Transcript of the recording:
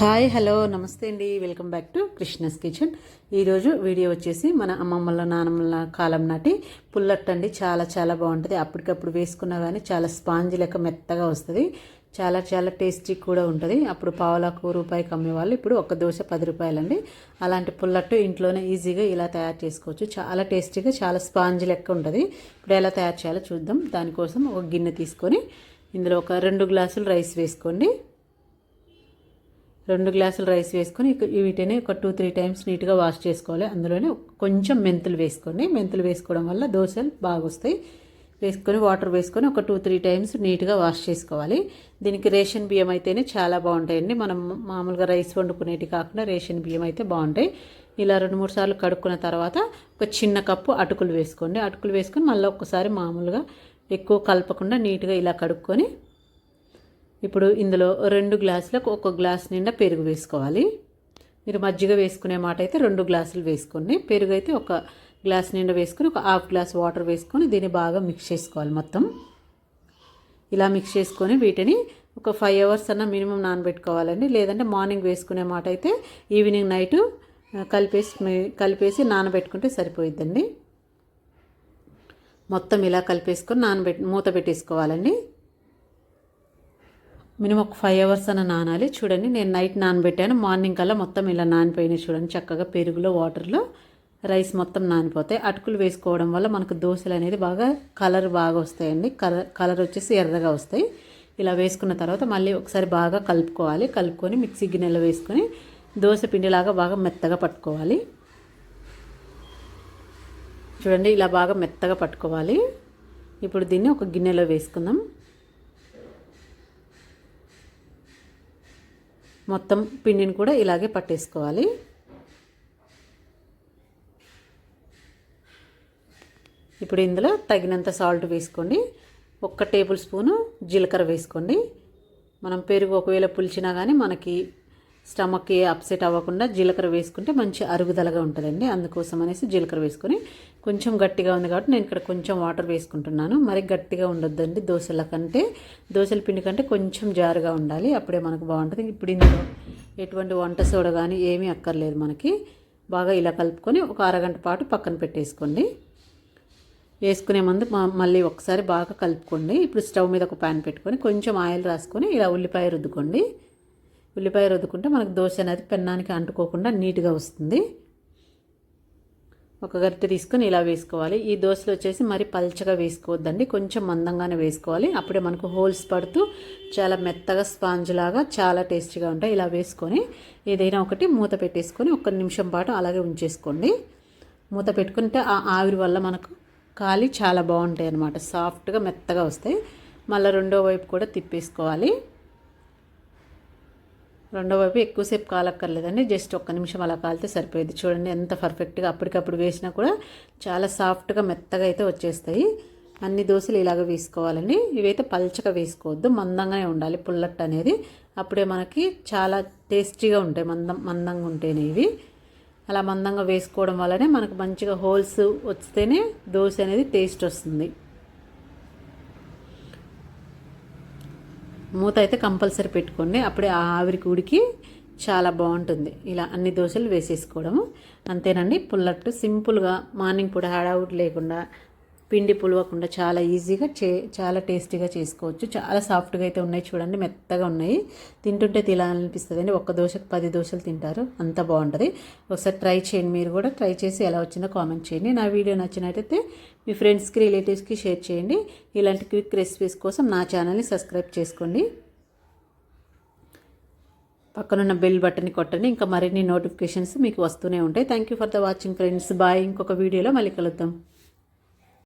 Hi hello నమస్తే అండి. Welcome back to Krishna's kitchen. ఈరోజు వీడియో వచ్చేసి మన అమ్మమ్మల నానమ్మల కాలం నాటి పుల్లట్ అండి. చాలా చాలా బాగుంటుంది. అప్పటికప్పుడు వేసుకున్నా కానీ చాలా స్పాంజ్ లెక్క మెత్తగా వస్తుంది. చాలా చాలా టేస్టీ కూడా ఉంటుంది. అప్పుడు పావులకు రూపాయికి అమ్మేవాళ్ళు. ఇప్పుడు ఒక దోశ పది రూపాయలండి. అలాంటి పుల్లట్టు ఇంట్లోనే ఈజీగా ఇలా తయారు చేసుకోవచ్చు. చాలా టేస్టీగా చాలా స్పాంజ్ లెక్క ఉంటుంది. ఇప్పుడు ఎలా తయారు చేయాలో చూద్దాం. దానికోసం ఒక గిన్నె తీసుకొని ఇందులో ఒక రెండు గ్లాసులు రైస్ వేసుకోండి. రెండు గ్లాసులు రైస్ వేసుకొని వీటిని ఒక టూ త్రీ టైమ్స్ నీట్గా వాష్ చేసుకోవాలి. అందులోనే కొంచెం మెంతులు వేసుకోండి. మెంతులు వేసుకోవడం వల్ల దోశలు బాగా వస్తాయి వేసుకొని వాటర్ వేసుకొని ఒక టూ త్రీ టైమ్స్ నీట్గా వాష్ చేసుకోవాలి. దీనికి రేషన్ బియ్యం అయితేనే చాలా బాగుంటాయండి. మనం మామూలుగా రైస్ వండుకునేటి కాకుండా రేషన్ బియ్యం అయితే బాగుంటాయి. ఇలా రెండు మూడు సార్లు కడుక్కున్న తర్వాత ఒక చిన్న కప్పు అటుకులు వేసుకోండి. అటుకులు వేసుకొని మళ్ళీ ఒక్కసారి మామూలుగా ఎక్కువ కలపకుండా నీట్గా ఇలా కడుక్కొని ఇప్పుడు ఇందులో రెండు గ్లాసులకు ఒక గ్లాస్ నిండా పెరుగు వేసుకోవాలి. మీరు మజ్జిగ వేసుకునే మాట అయితే రెండు గ్లాసులు వేసుకోండి పెరుగు అయితే ఒక గ్లాస్ నిండా వేసుకొని ఒక హాఫ్ గ్లాస్ వాటర్ వేసుకొని దీన్ని బాగా మిక్స్ చేసుకోవాలి మొత్తం. ఇలా మిక్స్ చేసుకొని వీటిని ఒక ఫైవ్ అవర్స్ అన్న మినిమం నానబెట్టుకోవాలండి. లేదంటే మార్నింగ్ వేసుకునే మాట అయితే ఈవినింగ్ నైట్ కలిపేసి కలిపేసి నానబెట్టుకుంటే సరిపోయిద్దండి. మొత్తం ఇలా కలిపేసుకొని నానబెట్టి మూత పెట్టేసుకోవాలండి. మినిమం ఒక ఫైవ్ అవర్స్ అన్న నానాలి. చూడండి నేను నైట్ నానబెట్టాను. మార్నింగ్ కల్లా మొత్తం ఇలా నానిపోయినాయి చూడండి. చక్కగా పెరుగులో వాటర్లో రైస్ మొత్తం నానిపోతాయి. అటుకులు వేసుకోవడం వల్ల మనకు దోశలు అనేది బాగా కలర్ బాగా వస్తాయండి. కలర్ కలర్ వచ్చేసి ఎర్రగా వస్తాయి. ఇలా వేసుకున్న తర్వాత మళ్ళీ ఒకసారి బాగా కలుపుకోవాలి. కలుపుకొని మిక్సీ గిన్నెలో వేసుకొని దోశ పిండిలాగా బాగా మెత్తగా పట్టుకోవాలి. చూడండి ఇలా బాగా మెత్తగా పట్టుకోవాలి. ఇప్పుడు దీన్ని ఒక గిన్నెలో వేసుకుందాం. మొత్తం పిండిని కూడా ఇలాగే పట్టేసుకోవాలి. ఇప్పుడు ఇందులో తగినంత సాల్ట్ వేసుకోండి. ఒక్క టేబుల్ స్పూను జీలకర్ర వేసుకోండి. మనం పెరుగు ఒకవేళ పులిచినా కానీ మనకి స్టమక్కి అప్సెట్ అవ్వకుండా జీలకర్ర వేసుకుంటే మంచి అరుగుదలగా ఉంటుందండి. అందుకోసం అనేసి జీలకర్ర వేసుకొని కొంచెం గట్టిగా ఉంది కాబట్టి నేను ఇక్కడ కొంచెం వాటర్ వేసుకుంటున్నాను. మరి గట్టిగా ఉండొద్దండి దోశల కంటే. దోశల పిండి కంటే కొంచెం జారుగా ఉండాలి. అప్పుడే మనకు బాగుంటుంది. ఇప్పుడు ఇందులో ఎటువంటి వంట సోడ కానీ ఏమీ అక్కర్లేదు మనకి. బాగా ఇలా కలుపుకొని ఒక అరగంట పాటు పక్కన పెట్టేసుకోండి. వేసుకునే ముందు మళ్ళీ ఒకసారి బాగా కలుపుకోండి. ఇప్పుడు స్టవ్ మీద ఒక ప్యాన్ పెట్టుకొని కొంచెం ఆయిల్ రాసుకొని ఇలా ఉల్లిపాయ రుద్దుకోండి. ఉల్లిపాయ రుద్దుకుంటే మనకు దోశ అనేది పెన్నానికి అంటుకోకుండా నీట్గా వస్తుంది. ఒక గరిటె తీసుకొని ఇలా వేసుకోవాలి. ఈ దోశలు వచ్చేసి మరి పల్చగా వేసుకోవద్దండి. కొంచెం మందంగానే వేసుకోవాలి. అప్పుడే మనకు హోల్స్ పడుతూ చాలా మెత్తగా స్పాంజ్ లాగా చాలా టేస్టీగా ఉంటాయి. ఇలా వేసుకొని ఏదైనా ఒకటి మూత పెట్టేసుకొని ఒక నిమిషం పాటు అలాగే ఉంచేసుకోండి. మూత పెట్టుకుంటే ఆ ఆవిరి వల్ల మనకు కాలి చాలా బాగుంటాయి అన్నమాట. సాఫ్ట్గా మెత్తగా వస్తాయి. మళ్ళీ రెండో వైపు కూడా తిప్పేసుకోవాలి. రెండో వైపు ఎక్కువసేపు కాలక్కర్లేదండి. జస్ట్ ఒక్క నిమిషం అలా కాలితే సరిపోయేది. చూడండి ఎంత పర్ఫెక్ట్గా అప్పటికప్పుడు వేసినా కూడా చాలా సాఫ్ట్గా మెత్తగా అయితే వచ్చేస్తాయి. అన్ని దోశలు ఇలాగ వేసుకోవాలండి. ఇవైతే పల్చగా వేసుకోవద్దు. మందంగానే ఉండాలి పుల్లట్ అనేది. అప్పుడే మనకి చాలా టేస్టీగా ఉంటాయి. మందం మందంగా ఉంటేనే ఇవి. అలా మందంగా వేసుకోవడం వల్లనే మనకు మంచిగా హోల్స్ వస్తేనే దోశ అనేది టేస్ట్ వస్తుంది. మూత అయితే కంపల్సరీ పెట్టుకోండి. అప్పుడే ఆ ఆవిరికి ఉడికి చాలా బాగుంటుంది. ఇలా అన్ని దోశలు వేసేసుకోవడము. అంతేనండి పుల్లట్టు సింపుల్గా మార్నింగ్ పూట హడావుట్ లేకుండా పిండి పులవకుండా చాలా ఈజీగా చే చాలా టేస్టీగా చేసుకోవచ్చు. చాలా సాఫ్ట్గా అయితే ఉన్నాయి. చూడండి మెత్తగా ఉన్నాయి. తింటుంటే తినాలనిపిస్తుంది అండి ఒక్క దోశకు పది దోశలు తింటారు. అంత బాగుంటుంది. ఒకసారి ట్రై చేయండి. మీరు కూడా ట్రై చేసి ఎలా వచ్చిందో కామెంట్ చేయండి. నా వీడియో నచ్చినట్టయితే మీ ఫ్రెండ్స్కి రిలేటివ్స్కి షేర్ చేయండి. ఇలాంటి క్విక్ రెసిపీస్ కోసం నా ఛానల్ని సబ్స్క్రైబ్ చేసుకోండి. పక్కనున్న బెల్ బటన్ని కొట్టండి. ఇంకా మరిన్ని నోటిఫికేషన్స్ మీకు వస్తూనే ఉంటాయి. Thank you for the watching friends. Bye. ఇంకొక వీడియోలో మళ్ళీ కలుద్దాం.